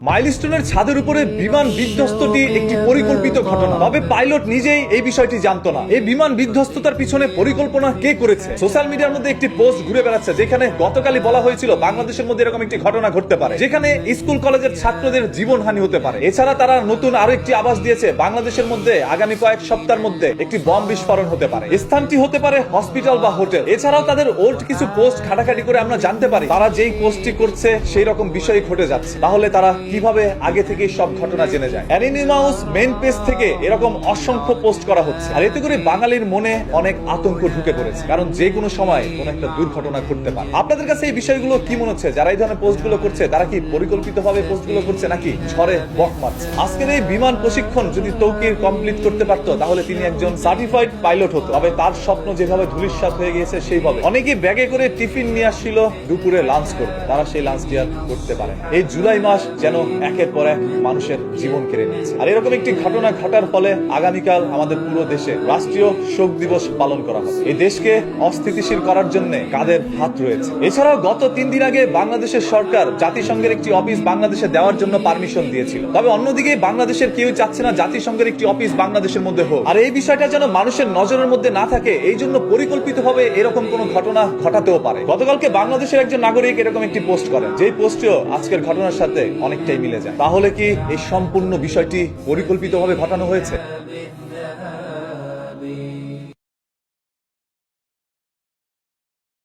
মাইলস্টোনের ছাদের উপরে বিমান বিধ্বস্তটি একটি পরিকল্পিত ঘটনা। তবে পাইলট নিজেই এই বিষয়টি জানতো না। এই বিমান বিধ্বস্ততার পিছনে পরিকল্পনা কে করেছে? সোশ্যাল মিডিয়ার মধ্যে একটি পোস্ট ঘুরে বেড়াচ্ছে, যেখানে গতকালই বলা হয়েছিল বাংলাদেশের মধ্যে এরকম একটি ঘটনা ঘটতে পারে, যেখানে স্কুল কলেজের ছাত্রদের জীবনহানি হতে পারে। এছাড়া তারা নতুন আরও একটি আবাস দিয়েছে, বাংলাদেশের মধ্যে আগামী কয়েক সপ্তাহের মধ্যে একটি বম বিস্ফোরণ হতে পারে। স্থানটি হতে পারে হসপিটাল বা হোটেল। এছাড়াও তাদের ওল্ড কিছু পোস্ট খাটাখাটি করে আমরা জানতে পারি, তারা যেই পোস্টটি করছে, সেই রকম বিষয় ঘটে যাচ্ছে। তাহলে তারা কীভাবে আগে থেকে সব ঘটনা জেনে যায়? অ্যানিমাউস মেন পেজ থেকে এরকম অসংখ্য পোস্ট করা হচ্ছে। আর এতে করে বাঙালির মনে অনেক আতঙ্ক ঢুকে পড়েছে, কারণ যে কোনো সময় কোনো একটা দুর্ঘটনা ঘটতে পারে। আপনাদের কাছে এই বিষয়গুলো কি মনে হচ্ছে? যারা এই ধরনের পোস্টগুলো করছে, তারা কি পরিকল্পিতভাবে পোস্টগুলো করছে, নাকি ঝড়ে বক মারছে? আজকের এই বিমান প্রশিক্ষণ যদি তৌকির কমপ্লিট করতে পারতো, তাহলে তিনি একজন সার্টিফাইড পাইলট হতো। তবে তার স্বপ্ন যেভাবে ধুলিস্বাত হয়ে গিয়েছে, সেইভাবে। অনেকে ব্যাগে করে টিফিন নিয়ে আসছিল, দুপুরে লাঞ্চ করবে তারা সেই লাঞ্চটি আর করতে পারে এই জুলাই মাস যেন একের পর এক মানুষের জীবন কেড়ে নিয়েছে। আর এরকম একটি ঘটনা ঘটার ফলে আগামীকাল আমাদের পুরো দেশে রাষ্ট্রীয় শোক দিবস পালন করা হবে। এই দেশকে অস্থিতিশীল করার জন্য কাদের হাত রয়েছে? এছাড়াও গত তিন দিন আগে বাংলাদেশের সরকার জাতিসংঘের একটি অফিস বাংলাদেশে দেওয়ার জন্য পারমিশন দিয়েছিল। তবে অন্যদিকে বাংলাদেশের কেউ চাচ্ছে না জাতিসংঘের একটি অফিস বাংলাদেশের মধ্যে হোক। আর এই বিষয়টা যেন মানুষের নজরের মধ্যে না থাকে, এই জন্য পরিকল্পিতভাবে এরকম কোন ঘটনা ঘটাতেও পারে। গতকালকে বাংলাদেশের একজন নাগরিক এরকম একটি পোস্ট করেন। যেই পোস্টটিও আজকের ঘটনার সাথে অনেকটাই মিলে যায়। তাহলে কি এই সম্পূর্ণ বিষয়টি পরিকল্পিতভাবে ঘটানো হয়েছে?